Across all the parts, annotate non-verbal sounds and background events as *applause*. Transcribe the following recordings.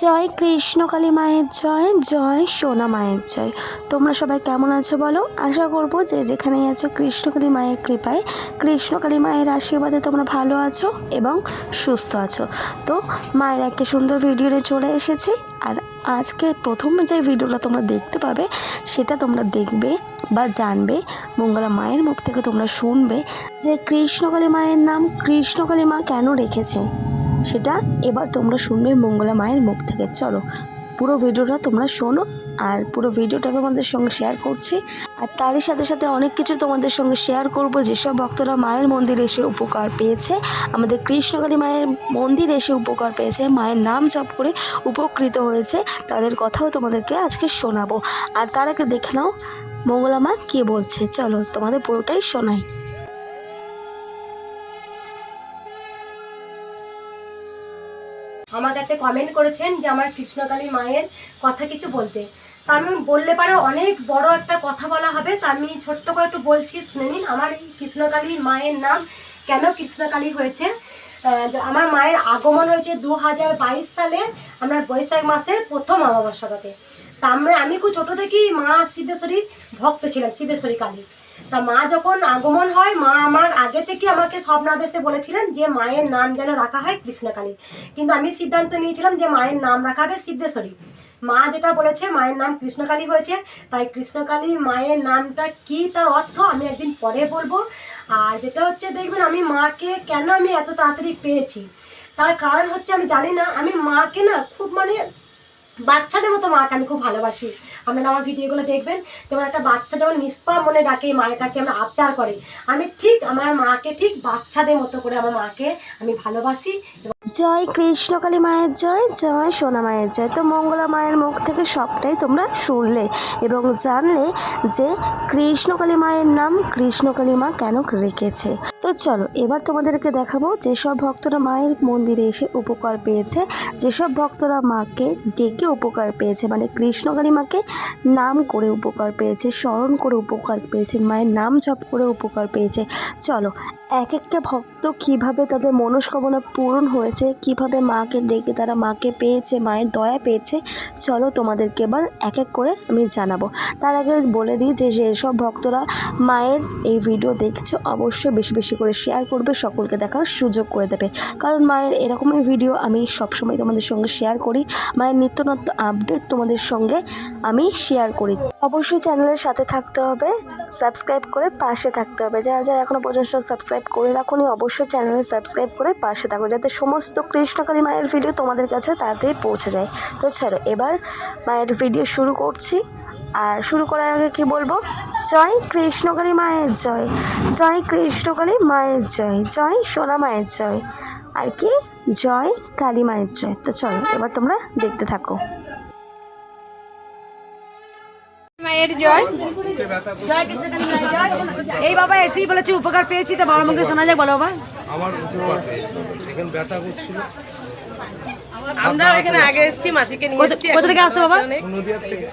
জয় কৃষ্ণ কালী মায়ের জয় জয় সোনা মায়ের জয়। তোমরা সবাই কেমন আছো বলো? আশা করব যে যেখানেই আছো কৃষ্ণকালী মায়ের কৃপায় কৃষ্ণকালী মায়ের আশীর্বাদে তোমরা ভালো আছো এবং সুস্থ আছো। তো মায়ের একটা সুন্দর ভিডিও নিয়ে চলে এসেছি। আর আজকে প্রথম যে ভিডিওটা তোমরা দেখতে পাবে, সেটা তোমরা দেখবে বা জানবে, মঙ্গলা মায়ের মুখ থেকে তোমরা শুনবে যে কৃষ্ণকালী মায়ের নাম কৃষ্ণকালী মা কেন রেখেছে সেটা এবার তোমরা শুনবে মঙ্গলা মায়ের মুখ থেকে। চলো, পুরো ভিডিওটা তোমরা শোনো আর পুরো ভিডিওটা তোমাদের সঙ্গে শেয়ার করছি। আর তারই সাথে সাথে অনেক কিছু তোমাদের সঙ্গে শেয়ার করব, যেসব ভক্তরা মায়ের মন্দিরে এসে উপকার পেয়েছে, আমাদের কৃষ্ণকালী মায়ের মন্দির এসে উপকার পেয়েছে, মায়ের নাম জপ করে উপকৃত হয়েছে, তাদের কথাও তোমাদেরকে আজকে শোনাবো। আর তার আগে দেখে নাও মঙ্গলা মা কী বলছে। চলো তোমাদের পুরোটাই শোনাই। আমার কাছে কমেন্ট করেছেন যে আমার কৃষ্ণকালী মায়ের কথা কিছু বলতে। তা আমি বললে পারে অনেক বড় একটা কথা বলা হবে, তা আমি ছোট্ট করে একটু বলছি, শুনে নিন আমার এই কৃষ্ণকালী মায়ের নাম কেন কৃষ্ণকালী হয়েছে। আমার মায়ের আগমন হয়েছে দু হাজার বাইশ সালে, আমরা বৈশাখ মাসের প্রথম অমাবস্যাটাতে তা আমরা, আমি খুব ছোটো থেকেই মা সিদ্ধেশ্বরী ভক্ত ছিলাম, সিদ্ধেশ্বরী কালী। তা মা যখন আগমন হয়, মা আমার আগে থেকে আমাকে স্বপ্নাদেশে বলেছিলেন যে মায়ের নাম যেন রাখা হয় কৃষ্ণকালী। কিন্তু আমি সিদ্ধান্ত নিয়েছিলাম যে মায়ের নাম রাখা হবে সিদ্ধেশ্বরী। মা যেটা বলেছে, মায়ের নাম কৃষ্ণকালী হয়েছে। তাই কৃষ্ণকালী মায়ের নামটা কি তার অর্থ আমি একদিন পরে বলব। আর যেটা হচ্ছে, দেখবেন আমি মাকে কেন আমি এত তাড়াতাড়ি পেয়েছি? তার কারণ হচ্ছে, আমি জানি না, আমি মাকে না খুব মানে বাচ্চাদের মতো মাকে আমি খুব ভালোবাসি। আপনারা আমার ভিডিওগুলো দেখবেন, যেমন একটা বাচ্চা যেমন নিষ্পাপ মনে ডাকে মায়ের কাছে, আমরা আবদার করে। আমি ঠিক আমার মাকে ঠিক বাচ্চাদের মতো করে আমার মাকে আমি ভালোবাসি। জয় কৃষ্ণকালী মায়ের জয় জয় সোনা মায়ের জয়। তো মঙ্গলা মায়ের মুখ থেকে সবটাই তোমরা শুনলে এবং জানলে যে কৃষ্ণকালী মায়ের নাম কৃষ্ণকালী মা কেন রেখেছে। তো চলো, এবার তোমাদেরকে দেখাবো যেসব ভক্তরা মায়ের মন্দিরে এসে উপকার পেয়েছে, যেসব ভক্তরা মাকে ডেকে উপকার পেয়েছে। মানে কৃষ্ণকালী মাকে নাম করে উপকার পেয়েছে, স্মরণ করে উপকার পেয়েছে, মায়ের নাম জপ করে উপকার পেয়েছে। চলো এক একটা ভক্ত কীভাবে তাদের মনস্কামনা পূরণ হয়েছে, কীভাবে মাকে ডেকে তারা মাকে পেয়েছে, মায়ের দয়া পেয়েছে, চলো তোমাদেরকে এবার এক এক করে আমি জানাব। তার আগে বলে দিই যে যেসব ভক্তরা মায়ের এই ভিডিও দেখছ, অবশ্যই বেশি বেশি করে শেয়ার করবে, সকলকে দেখার সুযোগ করে দেবে। কারণ মায়ের এরকমই ভিডিও আমি সবসময় তোমাদের সঙ্গে শেয়ার করি, মায়ের নিত্য নত্য আপডেট তোমাদের সঙ্গে আমি শেয়ার করি। অবশ্যই চ্যানেলের সাথে থাকতে হবে সাবস্ক্রাইব করে পাশে থাকতে হবে। যারা যারা এখনও পর্যন্ত সাবস্ক্রাইব করে রাখুনি অবশ্যই চ্যানেলে সাবস্ক্রাইব করে পাশে থাকো, যাতে সমস্ত কৃষ্ণকালী মায়ের ভিডিও তোমাদের কাছে তাড়াতাড়ি পৌঁছে যায়। তো ছাড়ো, এবার মায়ের ভিডিও শুরু করছি। আর শুরু করার আগে কি বলব? জয় কৃষ্ণকালী মায়ের জয় জয় কৃষ্ণকালী মায়ের জয় জয় সোনা মায়ের জয়। আর কি? জয় কালী মায়ের জয়। তো চলো, এবার তোমরা দেখতে থাকো। মায়ের জয়। এই বাবা এসেই বলেছে উপকার পেয়েছি তো বাবার মুখে শোনা যায় বলো বাবা। আমার উপকার এখানে ব্যথা করছিল। আমরা এখানে আগে এসেছি মাসিকে নিয়ে কোথা- কোথা থেকে আসছো বাবা? নদিয়ার থেকে।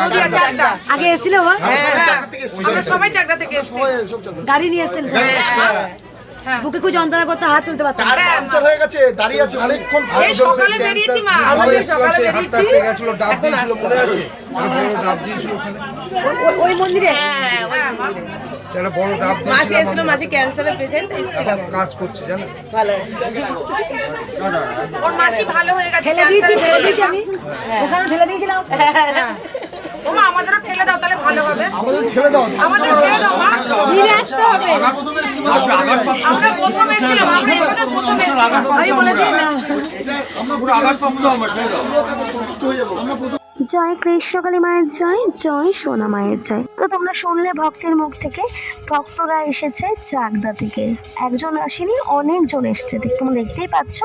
নদিয়া চাকদা। আগে এসেছিল বাবা? আমরা সবাই চাকদা থেকে এসেছি। গাড়ি নিয়ে এসেছেন বুকে খুব যন্ত্রণা করতে হাত তুলতে পারতাম না। পাংচার হয়ে গেছে দাঁড়িয়ে আছে অনেকক্ষণ সেই সকালে বেরিয়েছি মা। সেই সকালে বেরিয়েছি। গেছিল ডাব দিয়েছিল মনে আছে? একটা বড় ডাব দিয়েছিল ওখানে। ওই- মন্দিরে? হ্যাঁ ওই সে বড় ডাব মাসি এসেছিল মাসি ক্যান্সারের পেশেন্ট এখন কাজ করছে জানেন ভালো। ওর মাসি ভালো হয়ে গেছে ঠেলে দিয়েছি ঠেলে দিয়েছি আমি। ওখানে ঠেলে দিয়েছিলাম। ও মা আমাদেরও ঠেলে দাও তাহলে ভালো হবে। আমাদের ছেড়ে দাও। আমাদের ঠেলে দাও মা। ফিরে আসতে হবে। আমরা প্রথম এসেছিলাম আমরা এখানে প্রথম এসেছিলাম। আমি বলেছি না। জয় কৃষ্ণকালী মায়ের জয় জয় সোনা মায়ের জয়। তো তোমরা শুনলে ভক্তের মুখ থেকে, ভক্তরা এসেছে চাকদা থেকে। একজন আসেনি, অনেকজন এসছে। তোমরা দেখতেই পাচ্ছ,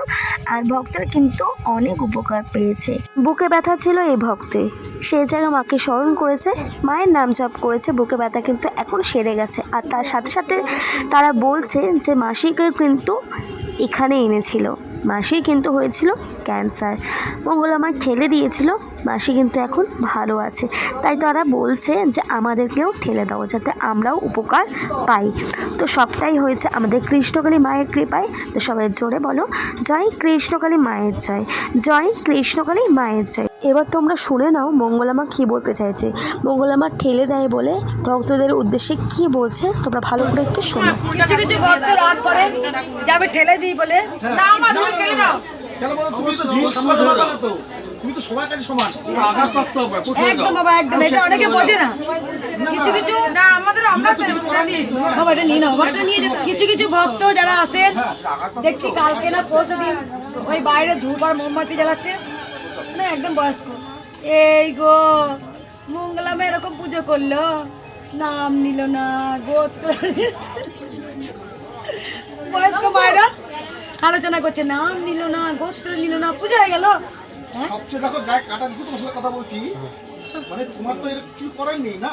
আর ভক্তের কিন্তু অনেক উপকার পেয়েছে। বুকে ব্যথা ছিল এই ভক্তে। সেই জায়গায় মাকে স্মরণ করেছে, মায়ের নাম জপ করেছে, বুকে ব্যথা কিন্তু এখন সেরে গেছে। আর তার সাথে সাথে তারা বলছে যে মাসিকে কিন্তু এখানে এনেছিল। মাসির কিন্তু হয়েছিল ক্যান্সার। মঙ্গল মা ঠেলে দিয়েছিল মাসি কিন্তু এখন ভালো আছে। তাই তারা বলছে যে আমাদেরকেও ঠেলে দাও যাতে আমরাও উপকার পাই। তো সবটাই হয়েছে আমাদের কৃষ্ণকালী মায়ের কৃপায়। তো সবাই জোরে বলো জয় কৃষ্ণকালী মায়ের জয় জয় কৃষ্ণকালী মায়ের জয়। এবার তোমরা শুনে নাও মঙ্গলামা কী বলতে চাইছে। মঙ্গলামা ঠেলে দেয় বলে ভক্তদের উদ্দেশ্যে কি বলছে তোমরা ভালো করে একটু শোনো। কিছু কিছু ভক্ত রাগ করে যে আমি ঠেলে দিই বলে। না কেন বলো তুমি তো তো। তুমি তো সবার কাছে সমান। একদম বাবা একদম। এটা অনেকে বোঝে না। কিছু কিছু। না আমাদের আমরা বাবা এটা নিয়ে নাও বাবা। কিছু কিছু ভক্ত যারা আসেন দেখছি কালকে না পরশু দিন ওই বাইরে ধূপ আর মোমবাতি জ্বালাচ্ছে। না একদম বয়স্ক। এই গো মঙ্গলামে এরকম পুজো করল। নাম নিল না গোত্র আলোচনা করছে নাম নিল না গোত্র নিল না পুজো হয়ে গেল? হ্যাঁ? সবচেয়ে দেখো গায়ে কাটা দিচ্ছে তোমার সাথে কথা বলছি। মানে তোমার তো এরকম কিছু করার নেই না?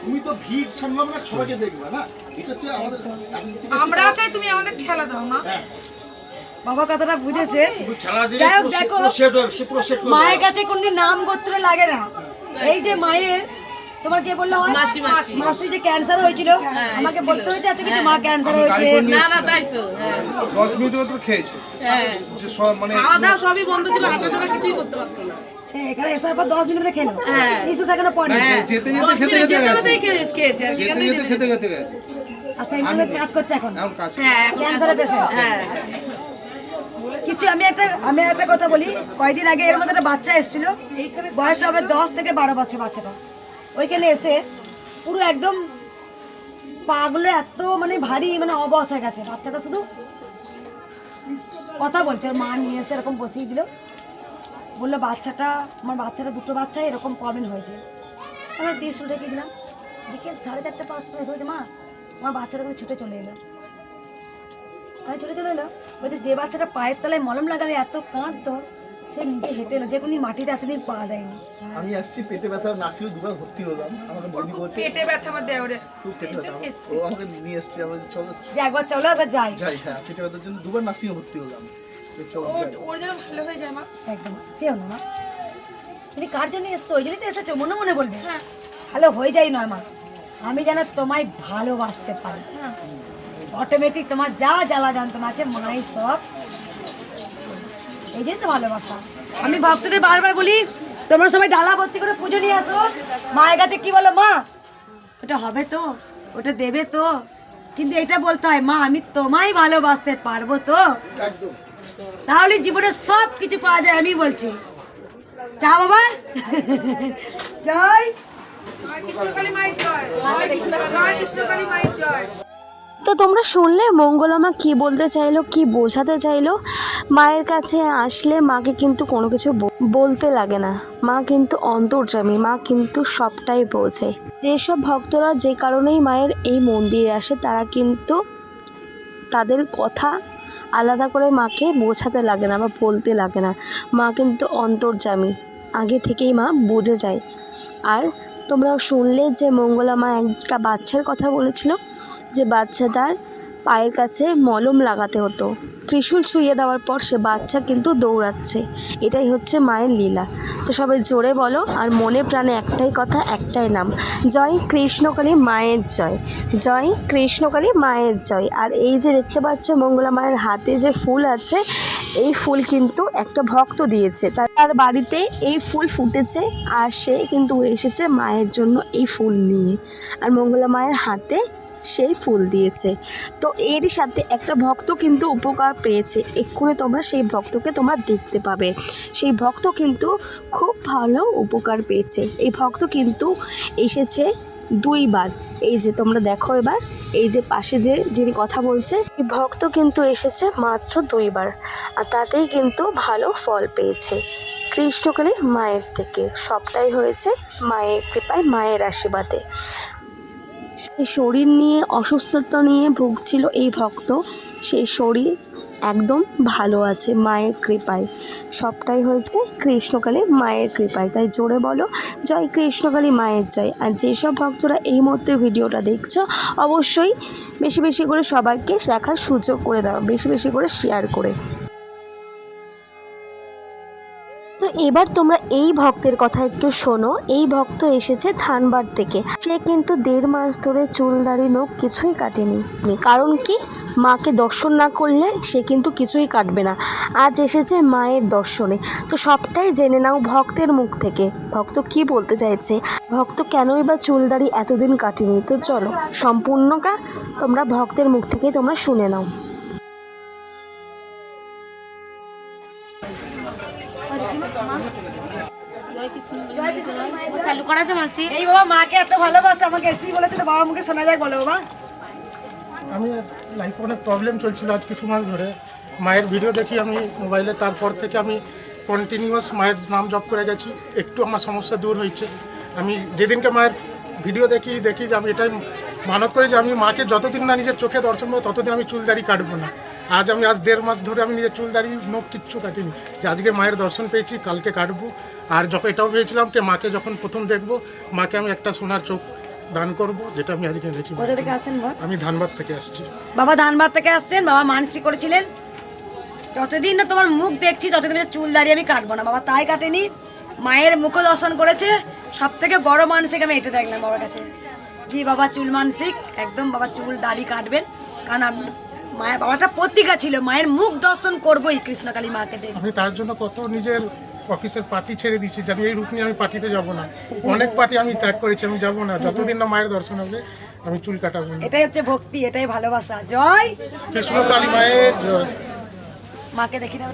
তুমি তো ভিড় সামলাবে না সবাইকে দেখবে না? এটা হচ্ছে আমাদের আমরা চাই তুমি আমাদের ঠেলা দাও মা। হ্যাঁ। বাবা কথাটা বুঝেছে। যাই হোক দেখো মায়ের কাছে কোনদিন নাম গোত্র লাগে না। এই যে মায়ের তোমার কে বলল হয়? মাসি যে ক্যান্সার হয়েছিল? আমাকে বলতে হয়েছে এত কিছু? মা ক্যান্সার হয়েছে। না না তাই তো দশ মিনিট মাত্র খেয়েছে। যে সব মানে খাওয়া দাওয়া সবই বন্ধ ছিল হাঁটা চলা কিছুই করতে পারতো না। এখানে এসার পর দশ মিনিট খেলো? কিছু থাকে না পরে? যেতে যেতে খেতে খেতে যেতে গেছে। যেতেই খেয়ে- খেয়েছে আর কি। যেতে যেতে খেতে খেতে গেছে। আর কাজ করছে এখন। ক্যান্সারের পেশেন্ট কিছু আমি একটা আমি একটা কথা বলি। কয়দিন আগে এর মধ্যে একটা বাচ্চা এসেছিল। বয়স হবে দশ থেকে বারো বছর বাচ্চাটা। ওইখানে এসে পুরো একদম পাগুলো এত মানে ভারী মানে অবস হয়ে গেছে। বাচ্চাটা শুধু কথা বলছে। ওর মা নিয়ে এসে এরকম বসিয়ে দিল। বলল, বাচ্চাটা, আমার বাচ্চাটা, দুটো বাচ্চা এরকম প্রবলেম হয়েছে। আমি দিয়ে শুনে রেখে দিলাম। বিকেল সাড়ে চারটে, পাঁচটা এসে বলছে, মা, আমার বাচ্চাটা কিন্তু ছুটে চলে এলো। আমি ছুটে চলে এলো বলছে, যে বাচ্চাটা পায়ের তলায় মলম লাগালে এত কাঁদতো সে নিজে হেঁটে এলো যে কোনো মাটিতে এতদিন পা দেয়নি। আমি আসছি পেটে ব্যথা নাসির দুবার ভর্তি হলাম। আমাকে বলছে পেটে ব্যথা আমার দেওরে। খুব পেটে ব্যথা। ও আমাকে নিয়ে আমার চলো যে একবার চলো একবার যাই। যাই হ্যাঁ পেটে ব্যথার জন্য দুবার ভর্তি হলাম। ওর যেন ভালো হয়ে যায় মা। একদম। চেও না মা। তুমি কার জন্য এসছো? ওই জন্যই তো এসেছ মনে মনে বলবে। ভালো হয়ে যাই নয় মা। আমি যেন তোমায় ভালোবাসতে পারি। অটোমেটিক তোমার যা জ্বালা যন্ত্রণা আছে মাই সব এই তো ভালোবাসা। আমি ভক্তদের বারবার বলি তোমরা সবাই ডালা ভর্তি করে পুজো নিয়ে আসো। মায়ের কাছে কি বলো মা ওটা হবে তো ওটা দেবে তো। কিন্তু এটা বলতে হয় মা আমি তোমায় ভালোবাসতে পারব তো? তাহলে জীবনে সব কিছু পাওয়া যায় আমি বলছি। চা বাবা। জয় কৃষ্ণকালী মায়ের জয়। জয় কৃষ্ণ- জয় কৃষ্ণকালী মায়ের জয়। তো তোমরা শুনলে, মঙ্গলামা কি বলতে চাইলো, কি বোঝাতে চাইলো? মায়ের কাছে আসলে মাকে কিন্তু কোনো কিছু বলতে লাগে না। মা কিন্তু অন্তর্যামী, মা কিন্তু সবটাই বোঝে। যেসব ভক্তরা যে কারণেই মায়ের এই মন্দিরে আসে, তারা কিন্তু তাদের কথা আলাদা করে মাকে বোঝাতে লাগে না বা বলতে লাগে না। মা কিন্তু অন্তর্যামী, আগে থেকেই মা বুঝে যায়। আর তোমরা শুনলে যে মঙ্গলা মা একটা বাচ্চার কথা বলেছিল যে বাচ্চাটার পায়ের কাছে মলম লাগাতে হতো। ত্রিশূল ছুঁয়ে দেওয়ার পর সে বাচ্চা কিন্তু দৌড়াচ্ছে। এটাই হচ্ছে মায়ের লীলা। তো সবাই জোরে বলো, আর মনে প্রাণে একটাই কথা, একটাই নাম। জয় কৃষ্ণকালী মায়ের জয়। জয় কৃষ্ণকালী মায়ের জয়। আর এই যে দেখতে পাচ্ছ মঙ্গলা মায়ের হাতে যে ফুল আছে, এই ফুল কিন্তু একটা ভক্ত দিয়েছে। তার বাড়িতে এই ফুল ফুটেছে, আর সে কিন্তু এসেছে মায়ের জন্য এই ফুল নিয়ে। আর মঙ্গলা মায়ের হাতে সেই ফুল দিয়েছে। তো এর সাথে একটা ভক্ত কিন্তু উপকার পেয়েছে। এক্ষুনি তোমরা সেই ভক্তকে তোমরা দেখতে পাবে। সেই ভক্ত কিন্তু খুব ভালো উপকার পেয়েছে। এই ভক্ত কিন্তু এসেছে দুইবার। এই যে তোমরা দেখো এবার, এই যে পাশে যে যিনি কথা বলছে, এই ভক্ত কিন্তু এসেছে মাত্র দুইবার। আর তাতেই কিন্তু ভালো ফল পেয়েছে। কৃষ্ণকালী মায়ের থেকে। সবটাই হয়েছে মায়ের কৃপায়, মায়ের আশীর্বাদে। শরীর নিয়ে, অসুস্থতা নিয়ে ভুগছিল এই ভক্ত। সেই শরীর একদম ভালো আছে, মায়ের কৃপায়। সবটাই হয়েছে কৃষ্ণকালী মায়ের কৃপায়। তাই জোরে বলো, জয় কৃষ্ণকালী মায়ের জয়। আর যেসব ভক্তরা এই মুহূর্তে ভিডিওটা দেখছ, অবশ্যই বেশি বেশি করে সবাইকে দেখার সুযোগ করে দাও, বেশি বেশি করে শেয়ার করে। এবার তোমরা এই ভক্তের কথা একটু শোনো। এই ভক্ত এসেছে ধানবাদ থেকে। সে কিন্তু দেড় মাস ধরে চুল দাড়ি নখ কিছুই কাটেনি। কারণ কি? মাকে দর্শন না করলে সে কিন্তু কিছুই কাটবে না। আজ এসেছে মায়ের দর্শনে। তো সবটাই জেনে নাও ভক্তের মুখ থেকে। ভক্ত কি বলতে চাইছে? ভক্ত কেনই বা চুল দাড়ি এতদিন কাটেনি? তো চলো, সম্পূর্ণটা তোমরা ভক্তের মুখ থেকে তোমরা শুনে নাও। করা আছে মাসি? এই বাবা মাকে এত ভালোবাসে আমাকে এসেই বলেছে তো বাবা মুখে শোনা যায় বলো বাবা। আমি লাইফে অনেক প্রবলেম চলছিল আজ কিছু মাস ধরে। মায়ের ভিডিও দেখি আমি মোবাইলে তারপর থেকে আমি কন্টিনিউয়াস মায়ের নাম জপ করে গেছি। একটু আমার সমস্যা দূর হয়েছে। আমি যেদিনকে মায়ের ভিডিও দেখি দেখি যে আমি এটাই মানত করি যে আমি মাকে যতদিন না নিজের চোখে দর্শন পাবো ততদিন আমি চুল দাড়ি কাটবো না। আজ আমি আজ দেড় মাস ধরে আমি নিজের চুল দাড়ি নখ কিচ্ছু কাটিনি। যে আজকে মায়ের দর্শন পেয়েছি কালকে কাটবো। আর যখন এটাও পেয়েছিলাম যে মাকে যখন প্রথম দেখব মাকে আমি একটা সোনার চোখ দান করব যেটা আমি আজকে এনেছি কোথা থেকে আসছেন আমি ধানবাদ থেকে আসছি। বাবা ধানবাদ থেকে আসছেন বাবা মানসিক করেছিলেন। যতদিন না তোমার মুখ দেখছি ততদিন চুল দাঁড়িয়ে আমি কাটবো না। বাবা তাই কাটেনি মায়ের মুখ দর্শন করেছে। সব থেকে বড় মানসিক আমি এটা দেখলাম বাবার কাছে। কি বাবা চুল মানসিক? একদম বাবা চুল দাড়ি কাটবেন। কারণ মায়ের বাবাটা পত্রিকা ছিল মায়ের মুখ দর্শন করবোই কৃষ্ণকালী মাকে দেখে। আমি তার জন্য কত নিজের অফিসের পার্টি ছেড়ে দিচ্ছি আমি এই রূপ নিয়ে আমি পার্টিতে যাব না। অনেক পার্টি আমি ত্যাগ করেছি আমি যাব না। যতদিন না মায়ের দর্শন হবে আমি চুল কাটাবো এটাই হচ্ছে ভক্তি এটাই ভালোবাসা। জয়। কৃষ্ণ কালী মায়ের জয়। মাকে দেখি না?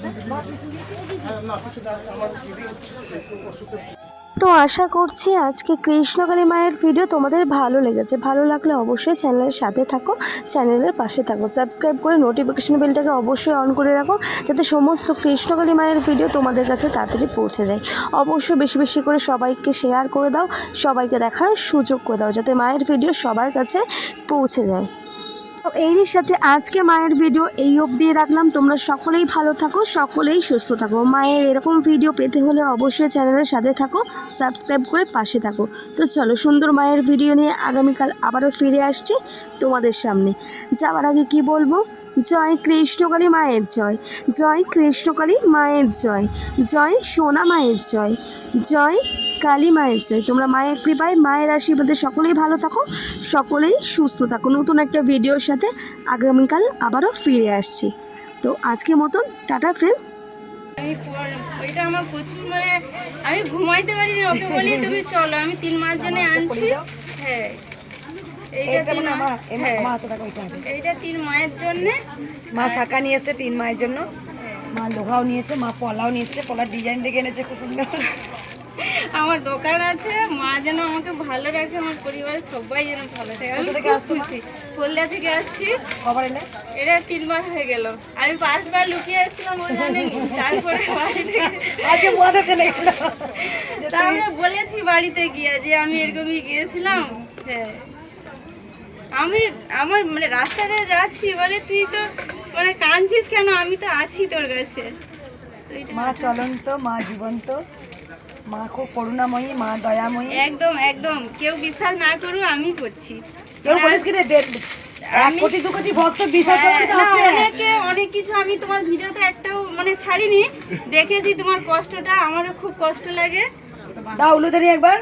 তো আশা করছি আজকে কৃষ্ণকালী মায়ের ভিডিও তোমাদের ভালো লেগেছে। ভালো লাগলে অবশ্যই চ্যানেলের সাথে থাকো চ্যানেলের পাশে থাকো। সাবস্ক্রাইব করে নোটিফিকেশন বেলটাকে অবশ্যই অন করে রাখো, যাতে সমস্ত কৃষ্ণকালী মায়ের ভিডিও তোমাদের কাছে তাড়াতাড়ি পৌঁছে যায়। অবশ্যই বেশি বেশি করে সবাইকে শেয়ার করে দাও, সবাইকে দেখার সুযোগ করে দাও, যাতে মায়ের ভিডিও সবার কাছে পৌঁছে যায়। তো এরই সাথে আজকে মায়ের ভিডিও এই অবধি রাখলাম। তোমরা সকলেই ভালো থাকো, সকলেই সুস্থ থাকো। মায়ের এরকম ভিডিও পেতে হলে অবশ্যই চ্যানেলের সাথে থাকো সাবস্ক্রাইব করে পাশে থাকো। তো চলো, সুন্দর মায়ের ভিডিও নিয়ে আগামীকাল আবারও ফিরে আসছি তোমাদের সামনে। যাওয়ার আগে কি বলব? জয় কৃষ্ণকালী মায়ের জয় জয় কৃষ্ণকালী মায়ের জয় জয় সোনা মায়ের জয় জয় কালী মায়ের জয়। তোমরা মায়ের কৃপায়, মায়ের আশীর্বাদে সকলেই ভালো থাকো, সকলেই সুস্থ থাকো। নতুন একটা ভিডিওর সাথে আগামীকাল আবারও ফিরে আসছি। তো আজকের মতন টাটা ফ্রেন্ডস মানে আমি ঘুমাইতে পারিনি, ওকে বলি তুমি চলো। আমি তিন মাস জন্য আনছি। হ্যাঁ। এইটা তিন মানে মা- হ্যাঁ। এইটা তিন মায়ের জন্যে। মা শাকা নিয়ে এসেছে তিন মায়ের জন্য। মা লোহাও নিয়েছে মা পলাও পলার ডিজাইন দেখে এনেছে খুব সুন্দর। আমার দোকান আছে মা যেন আমাকে ভালো রাখে আমার পরিবারের সবাই যেন ভালো থাকে। আমি আসছো মা? খুশি। হলদিয়া থেকে আসছি। এটা তিনবার হয়ে গেল। আমি পাঁচবার লুকিয়ে ও জানেনি তারপরে *laughs* বলেছি বাড়িতে গিয়ে যে আমি এরকমই গিয়েছিলাম। হ্যাঁ। আমি আমার মানে রাস্তা দিয়ে যাচ্ছি বলে তুই তো মানে কাঁদছিস কেন? আমি তো আছি তোর কাছে। মা চলন্ত মা জীবন্ত। মা খুব করুণাময়ী মা দয়াময়ী। একদম একদম। কেউ বিশ্বাস না করুক আমি করছি। কেউ বলিস কি এক কোটি দু কোটি ভক্ত বিশ্বাস করে হ্যাঁ, অনেকে অনেক কিছু আমি তোমার ভিডিওতে একটাও মানে ছাড়িনি। দেখেছি তোমার কষ্টটা আমারও খুব কষ্ট লাগে। দাও উলুদারি একবার।